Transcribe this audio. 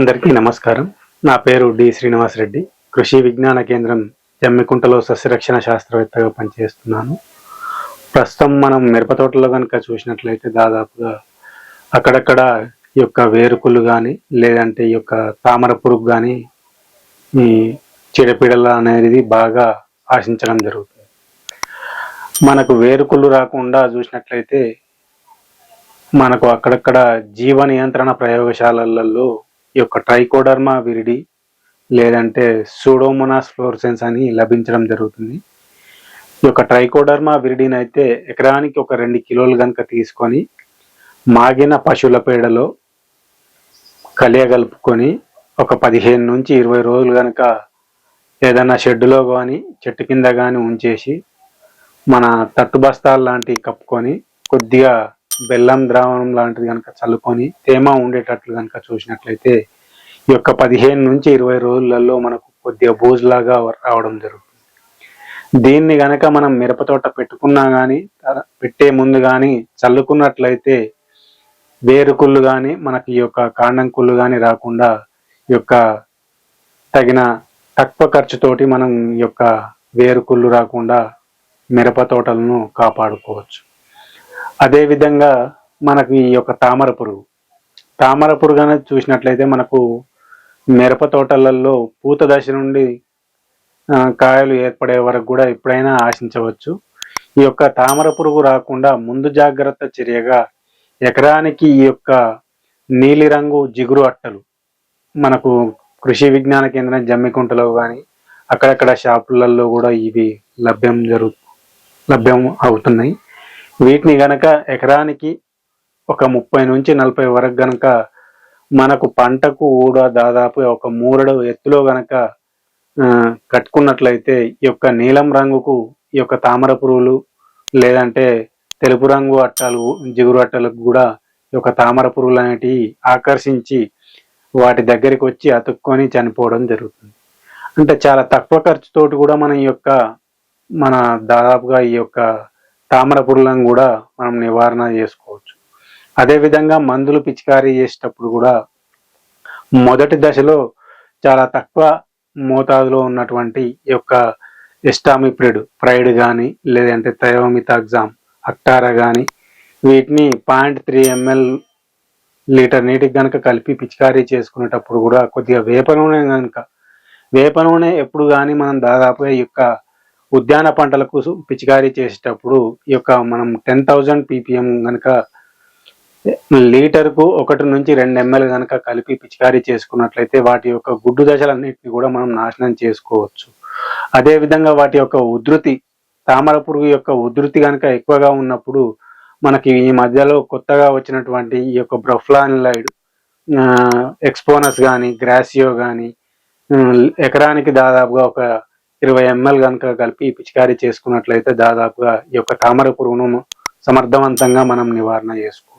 అందరికీ నమస్కారం. నా పేరు డి శ్రీనివాస్ రెడ్డి కృషి విజ్ఞాన కేంద్రం జమ్మికుంటలో సస్యరక్షణ శాస్త్రవేత్తగా పనిచేస్తున్నాను. ప్రస్తుతం మనం మిరప తోటలో కనుక చూసినట్లయితే దాదాపుగా అక్కడక్కడ ఈ యొక్క వేరుకులు కానీ లేదంటే ఈ యొక్క తామర పురుగు కానీ ఈ చీడపీడల అనేది బాగా ఆశించడం జరుగుతుంది. మనకు వేరుకులు రాకుండా చూసినట్లయితే మనకు అక్కడక్కడ జీవ నియంత్రణ ప్రయోగశాలలలో ఈ యొక్క ట్రైకోడర్మా విరిడి లేదంటే సూడోమోనాస్ ఫ్లోర్సెన్స్ అని లభించడం జరుగుతుంది. ఈ యొక్క ట్రైకోడర్మా విరిడిని అయితే ఎకరానికి ఒక రెండు కిలోలు కనుక తీసుకొని మాగిన పశువుల పేడలో కలియగలుపుకొని ఒక పదిహేను నుంచి ఇరవై రోజులు కనుక ఏదైనా షెడ్డులో కానీ చెట్టు కింద కానీ ఉంచేసి మన తట్టు బస్తాలు లాంటివి కప్పుకొని కొద్దిగా బెల్లం ద్రావణం లాంటిది కనుక చల్లుకొని తేమ ఉండేటట్లు కనుక చూసినట్లయితే ఈ యొక్క పదిహేను నుంచి ఇరవై రోజులలో మనకు కొద్దిగా బూజులాగా రావడం జరుగుతుంది. దీన్ని గనక మనం మిరప తోట పెట్టుకున్నా కానీ పెట్టే ముందు కానీ చల్లుకున్నట్లయితే వేరుకుళ్ళు కానీ మనకి ఈ యొక్క కాండం కుళ్ళు కానీ రాకుండా ఈ యొక్క తగిన తక్కువ ఖర్చుతోటి మనం ఈ యొక్క వేరుకుళ్ళు రాకుండా మిరప తోటలను కాపాడుకోవచ్చు. అదేవిధంగా మనకు ఈ యొక్క తామర పురుగు. తామర పురుగు అనేది చూసినట్లయితే మనకు మిరప తోటలలో పూత దశ నుండి కాయలు ఏర్పడే వరకు కూడా ఎప్పుడైనా ఆశించవచ్చు. ఈ యొక్క తామర పురుగు రాకుండా ముందు జాగ్రత్త చర్యగా ఎకరానికి ఈ యొక్క నీలిరంగు జిగురు అట్టలు మనకు కృషి విజ్ఞాన కేంద్రం జమ్మికుంటలో కానీ అక్కడక్కడ షాపులలో కూడా ఇవి లభ్యం జరుగు లభ్యం అవుతున్నాయి. వీటిని గనక ఎకరానికి ఒక ముప్పై నుంచి నలభై వరకు గనక మనకు పంటకు ఊడ దాదాపు ఒక మూరడు ఎత్తులో గనక కట్టుకున్నట్లయితే ఈ యొక్క నీలం రంగుకు ఈ యొక్క తామర పురుగులు లేదంటే తెలుపు రంగు అట్టలు జిగురు అట్టలకు కూడా ఈ యొక్క తామర పురుగులు అనేటివి ఆకర్షించి వాటి దగ్గరికి వచ్చి అతుక్కొని చనిపోవడం జరుగుతుంది. అంటే చాలా తక్కువ ఖర్చుతోటి కూడా మన ఈ యొక్క మన దాదాపుగా ఈ యొక్క తామర పురుగులను కూడా మనం నివారణ చేసుకోవచ్చు. అదేవిధంగా మందులు పిచికారీ చేసేటప్పుడు కూడా మొదటి దశలో చాలా తక్కువ మోతాదులో ఉన్నటువంటి యొక్క ఎస్టామిప్రిడ్ ప్రైడ్ కానీ లేదంటే థయోమితాగ్జామ్ అక్టారా కానీ వీటిని పాయింట్ త్రీ ఎంఎల్ లీటర్ నీటికి గనక కలిపి పిచికారీ చేసుకునేటప్పుడు కూడా కొద్దిగా వేప నూనె కనుక వేప నూనె ఎప్పుడు కానీ మనం దాదాపుగా ఈ యొక్క ఉద్యాన పంటలకు పిచికారీ చేసేటప్పుడు ఈ యొక్క మనం టెన్ థౌజండ్ పీపీఎం కనుక లీటర్కు ఒకటి నుంచి రెండు ఎంఎల్ కనుక కలిపి పిచికారీ చేసుకున్నట్లయితే వాటి యొక్క గుడ్డు దశలన్నింటినీ కూడా మనం నాశనం చేసుకోవచ్చు. అదే విధంగా వాటి యొక్క ఉధృతి తామర పురుగు యొక్క ఉధృతి కనుక ఎక్కువగా ఉన్నప్పుడు మనకి ఈ మధ్యలో కొత్తగా వచ్చినటువంటి ఈ యొక్క బ్రఫ్లాన్లైడ్ ఎక్స్పోనస్ కానీ గ్రాసియో కానీ ఎకరానికి దాదాపుగా ఒక ఇరవై ఎంఎల్ కనుక కలిపి పిచికారీ చేసుకున్నట్లయితే దాదాపుగా ఈ యొక్క తామర పురుగును సమర్థవంతంగా మనం నివారణ చేసుకోవచ్చు.